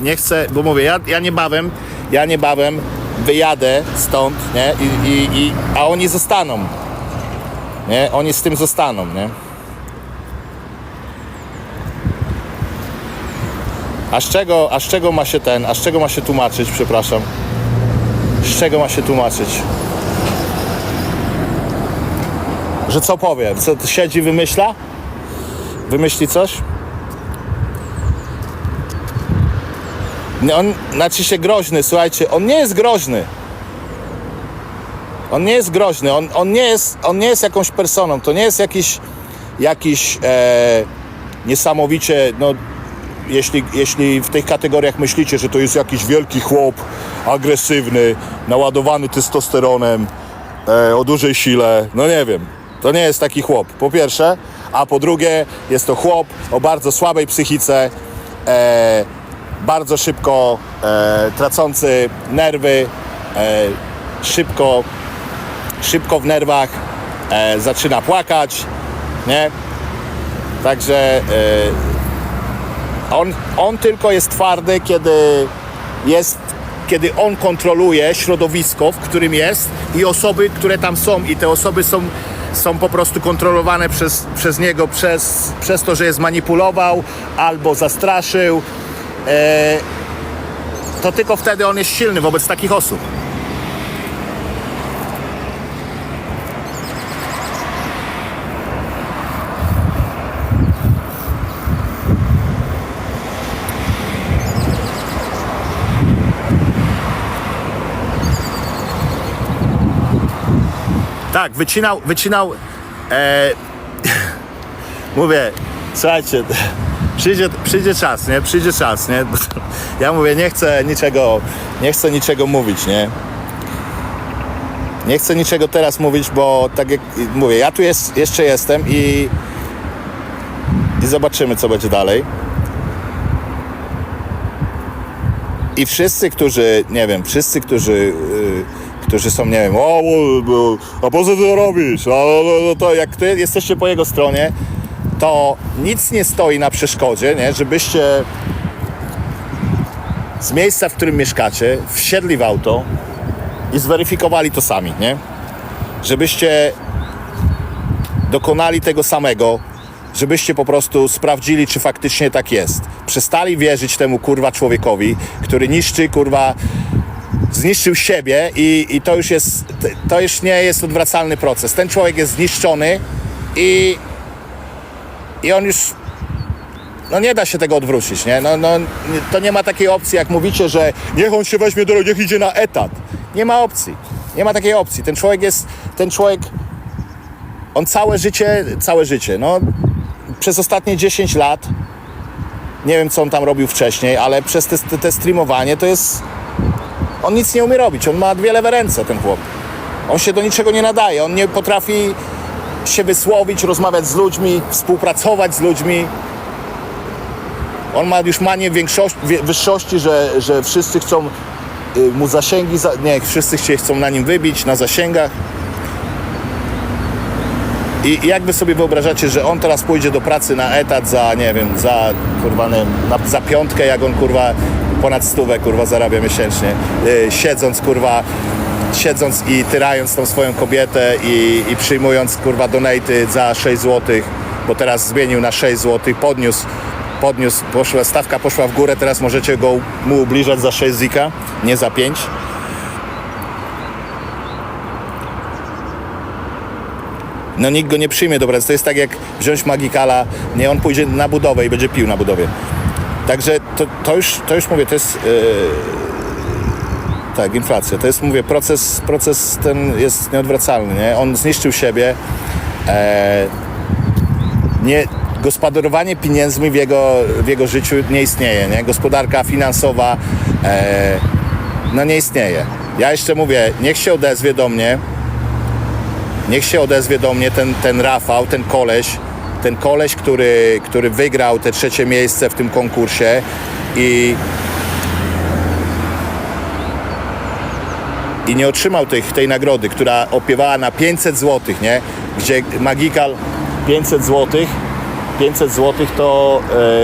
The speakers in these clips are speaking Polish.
nie chcę, bo mówię, ja, ja niebawem, ja niebawem wyjadę stąd, nie? I, i, i, a oni zostaną. Nie? Oni z tym zostaną, nie? A z czego, a z czego ma się ten, a z czego ma się tłumaczyć, przepraszam? Z czego ma się tłumaczyć? Że co powie? Co siedzi, wymyśla? Wymyśli coś? On, znaczy się groźny, słuchajcie, on nie jest groźny. On nie jest groźny, on, on, nie, jest, on nie jest jakąś personą, to nie jest jakiś, jakiś e, niesamowicie, no jeśli, jeśli w tych kategoriach myślicie, że to jest jakiś wielki chłop, agresywny, naładowany testosteronem, e, o dużej sile, no nie wiem, to nie jest taki chłop, po pierwsze, a po drugie jest to chłop o bardzo słabej psychice, e, bardzo szybko e, tracący nerwy, e, szybko, szybko w nerwach e, zaczyna płakać, nie? Także e, on, on tylko jest twardy, kiedy jest, kiedy on kontroluje środowisko, w którym jest i osoby, które tam są i te osoby są, są po prostu kontrolowane przez, przez niego, przez, przez to, że je zmanipulował albo zastraszył. E, to tylko wtedy on jest silny wobec takich osób. Tak, wycinał, wycinał. E, mówię, słuchajcie, przyjdzie, przyjdzie czas, nie? Przyjdzie czas, nie? Ja mówię, nie chcę niczego, nie chcę niczego mówić, nie? Nie chcę niczego teraz mówić, bo tak jak mówię, ja tu jest, jeszcze jestem i, i zobaczymy, co będzie dalej. I wszyscy, którzy, nie wiem, wszyscy, którzy, yy, którzy są, nie wiem, o, a po co to robisz? A, to jak ty jesteście po jego stronie, to nic nie stoi na przeszkodzie, nie, żebyście z miejsca, w którym mieszkacie, wsiedli w auto i zweryfikowali to sami, nie? Żebyście dokonali tego samego, żebyście po prostu sprawdzili, czy faktycznie tak jest. Przestali wierzyć temu kurwa człowiekowi, który niszczy kurwa, zniszczył siebie i, i to już jest, to już nie jest odwracalny proces. Ten człowiek jest zniszczony i, i on już no nie da się tego odwrócić, nie? No, no, to nie ma takiej opcji, jak mówicie, że niech on się weźmie do niech idzie na etat. Nie ma opcji. Nie ma takiej opcji. Ten człowiek jest, ten człowiek, on całe życie, całe życie, no przez ostatnie 10 lat, nie wiem co on tam robił wcześniej, ale przez te, te streamowanie to jest, on nic nie umie robić. On ma dwie lewe ręce, ten chłop. On się do niczego nie nadaje. On nie potrafi się wysłowić, rozmawiać z ludźmi, współpracować z ludźmi. On ma już manię większości, wyższości, że, że wszyscy chcą y, mu zasięgi, za, nie, wszyscy się chcą na nim wybić, na zasięgach. I i jak wy sobie wyobrażacie, że on teraz pójdzie do pracy na etat za, nie wiem, za, kurwa, nie na, za piątkę, jak on, kurwa, ponad stówę, kurwa, zarabia miesięcznie, y, siedząc, kurwa, siedząc i tyrając tą swoją kobietę i, i przyjmując, kurwa, donaty za 6 zł, bo teraz zmienił na 6 zł, podniósł, podniósł, poszła, stawka poszła w górę, teraz możecie go mu ubliżać za 6 zika, nie za 5. no nikt go nie przyjmie do pracy. To jest tak jak wziąć Magikala, nie, on pójdzie na budowę i będzie pił na budowie. Także to, to, już, to już mówię, to jest yy, tak, inflacja. To jest, mówię, proces, proces ten jest nieodwracalny, nie? On zniszczył siebie. E, nie, gospodarowanie pieniędzmi w jego, w jego życiu nie istnieje, nie? Gospodarka finansowa e, no nie istnieje. Ja jeszcze mówię, niech się odezwie do mnie, niech się odezwie do mnie ten, ten Rafał, ten koleś, ten koleś, który, który wygrał te trzecie miejsce w tym konkursie i i nie otrzymał tych, tej nagrody, która opiewała na 500 zł, nie? Gdzie Magikal 500 zł, 500 zł to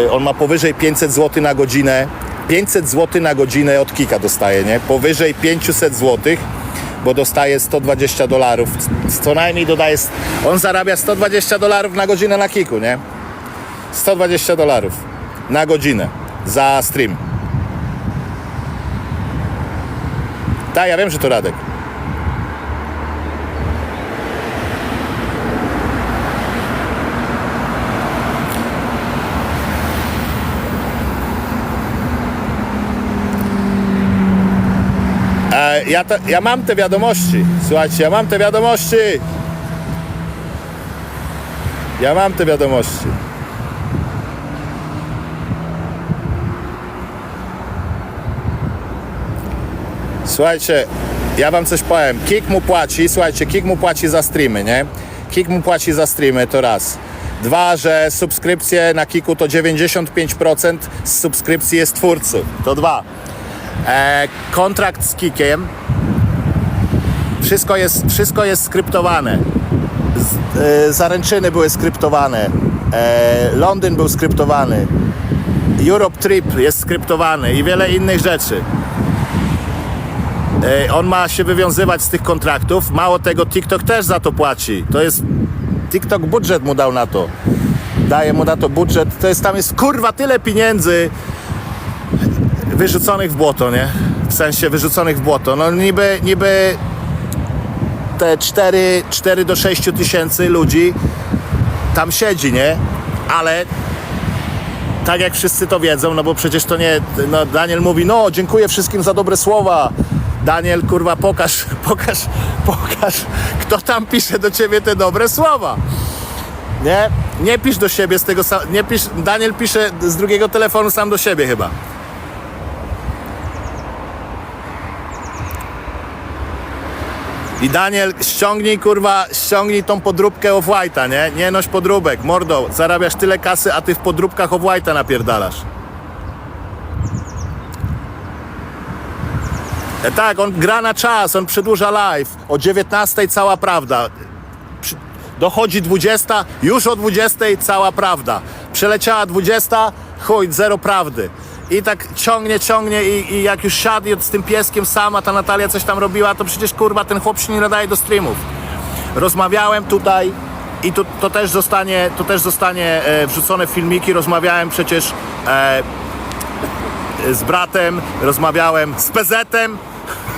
e, on ma powyżej 500 zł na godzinę 500 zł na godzinę od Kika dostaje, nie? Powyżej 500 zł, bo dostaje 120 dolarów. Co najmniej dodaje, on zarabia 120 dolarów na godzinę na Kiku, nie? 120 dolarów na godzinę za stream. Tak, ja wiem, że to Radek. E, ja, to, ja mam te wiadomości. Słuchajcie, ja mam te wiadomości. Ja mam te wiadomości. Słuchajcie, ja wam coś powiem. Kik mu płaci, słuchajcie, Kik mu płaci za streamy, nie? Kik mu płaci za streamy, to raz. Dwa, że subskrypcje na Kiku to 95% z subskrypcji jest twórców. To dwa. E, kontrakt z Kikiem. Wszystko jest, wszystko jest skryptowane. Z, e, zaręczyny były skryptowane. E, Londyn był skryptowany. Europe Trip jest skryptowany i wiele innych rzeczy. On ma się wywiązywać z tych kontraktów. Mało tego, TikTok też za to płaci. To jest. TikTok budżet mu dał na to. Daje mu na to budżet. To jest tam jest kurwa tyle pieniędzy wyrzuconych w błoto, nie? W sensie wyrzuconych w błoto. No niby, niby te 4, 4 do 6 tysięcy ludzi tam siedzi, nie? Ale tak jak wszyscy to wiedzą, no bo przecież to nie, no Daniel mówi, no dziękuję wszystkim za dobre słowa. Daniel, kurwa, pokaż, pokaż, pokaż, kto tam pisze do ciebie te dobre słowa. Nie? Nie pisz do siebie z tego, nie pisz, Daniel pisze z drugiego telefonu sam do siebie chyba. I Daniel, ściągnij kurwa, ściągnij tą podróbkę Off-White'a, nie? Nie noś podróbek, mordo, zarabiasz tyle kasy, a ty w podróbkach Off-White'a napierdalasz. Tak, on gra na czas, on przedłuża live. O 19 cała prawda. Dochodzi 20, już o 20 cała prawda. Przeleciała 20, chuj, zero prawdy. I tak ciągnie, ciągnie i, i jak już siadł z tym pieskiem sama, ta Natalia coś tam robiła, to przecież kurwa ten chłop się nie nadaje do streamów. Rozmawiałem tutaj i to, to też zostanie, to też zostanie e, wrzucone w filmiki. Rozmawiałem przecież e, z bratem, rozmawiałem z PZ-em,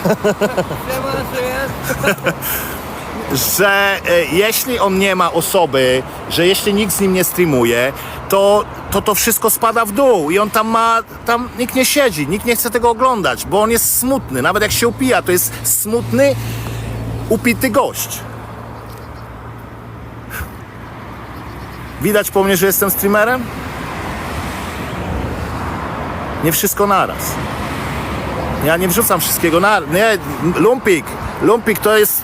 że e, jeśli on nie ma osoby, że jeśli nikt z nim nie streamuje, to to, to wszystko spada w dół i on tam ma, tam nikt nie siedzi, nikt nie chce tego oglądać, bo on jest smutny, nawet jak się upija, to jest smutny, upity gość. Widać po mnie, że jestem streamerem? Nie wszystko naraz. Ja nie wrzucam wszystkiego na... Nie, lumpik, lumpik to jest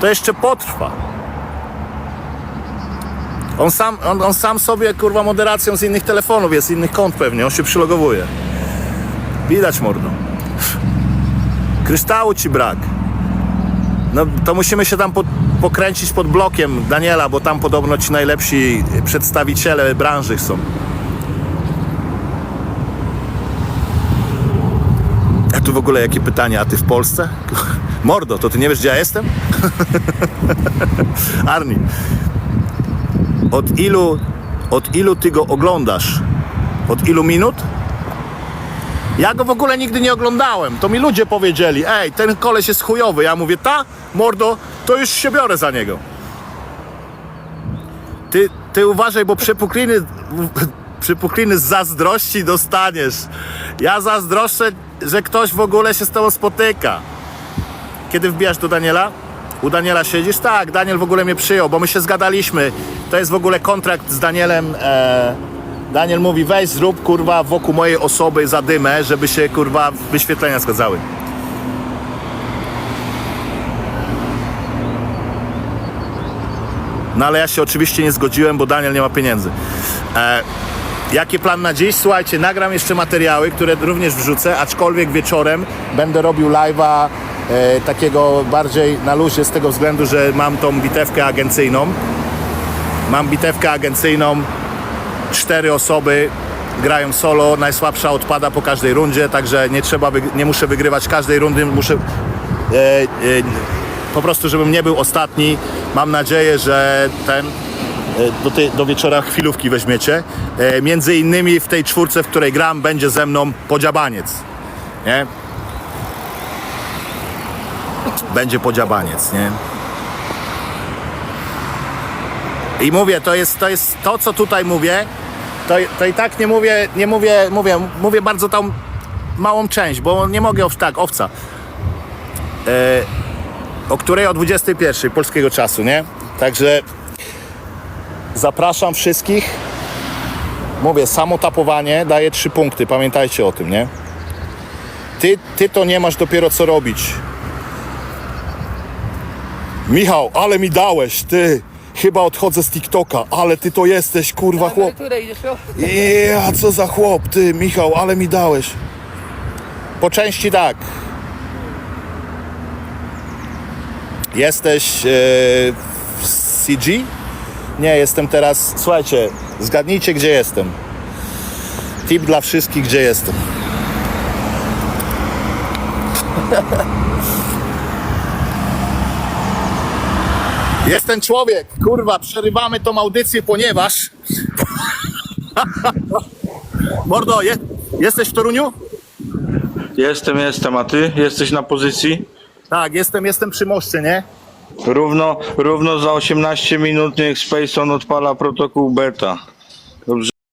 to jeszcze potrwa. On sam, on, on sam sobie, kurwa, moderacją z innych telefonów jest, z innych kont pewnie, on się przylogowuje. Widać, mordo. Kryształu ci brak. No to musimy się tam po, pokręcić pod blokiem Daniela, bo tam podobno ci najlepsi przedstawiciele branży są. A tu w ogóle jakie pytania, a ty w Polsce? Mordo, to ty nie wiesz gdzie ja jestem? Arni, od ilu, od ilu ty go oglądasz? Od ilu minut? Ja go w ogóle nigdy nie oglądałem. To mi ludzie powiedzieli, ej, ten koleś jest chujowy. Ja mówię, ta, mordo, to już się biorę za niego. Ty, ty uważaj, bo przepukliny, przepukliny z zazdrości dostaniesz. Ja zazdroszczę, że ktoś w ogóle się z tobą spotyka. Kiedy wbijasz do Daniela? U Daniela siedzisz? Tak, Daniel w ogóle mnie przyjął, bo my się zgadaliśmy. To jest w ogóle kontrakt z Danielem. E, Daniel mówi, weź zrób kurwa wokół mojej osoby zadymę, żeby się kurwa wyświetlenia zgadzały. No ale ja się oczywiście nie zgodziłem, bo Daniel nie ma pieniędzy. E, Jaki plan na dziś? Słuchajcie, nagram jeszcze materiały, które również wrzucę, aczkolwiek wieczorem będę robił live'a e, takiego bardziej na luzie z tego względu, że mam tą bitewkę agencyjną. Mam bitewkę agencyjną, cztery osoby grają solo, najsłabsza odpada po każdej rundzie, także nie trzeba, nie muszę wygrywać każdej rundy, muszę e, e, po prostu, żebym nie był ostatni. Mam nadzieję, że ten do, tej, do wieczora chwilówki weźmiecie. E, między innymi w tej czwórce, w której gram, będzie ze mną podziabaniec. Nie? Będzie podziabaniec, nie? I mówię, to jest to, jest to co tutaj mówię, to, to i tak nie mówię, nie mówię, mówię, mówię bardzo tą małą część, bo nie mogę, tak, owca. E, o której o 21 polskiego czasu, nie? Także zapraszam wszystkich. Mówię, samo tapowanie daje 3 punkty, pamiętajcie o tym, nie? Ty, ty to nie masz dopiero co robić. Michał, ale mi dałeś, ty. Chyba odchodzę z TikToka, ale ty to jesteś, kurwa chłop. Ja, co za chłop, ty, Michał, ale mi dałeś. Po części tak. Jesteś e, w CG? Nie, jestem teraz. Słuchajcie, zgadnijcie, gdzie jestem. Tip dla wszystkich, gdzie jestem. Jest ten człowiek, kurwa, przerywamy tą audycję, ponieważ Mordo, je, jesteś w Toruniu? Jestem, jestem, a ty jesteś na pozycji? Tak, jestem, jestem przy moście, nie? Równo, równo za 18 minut niech Spaceon odpala protokół beta.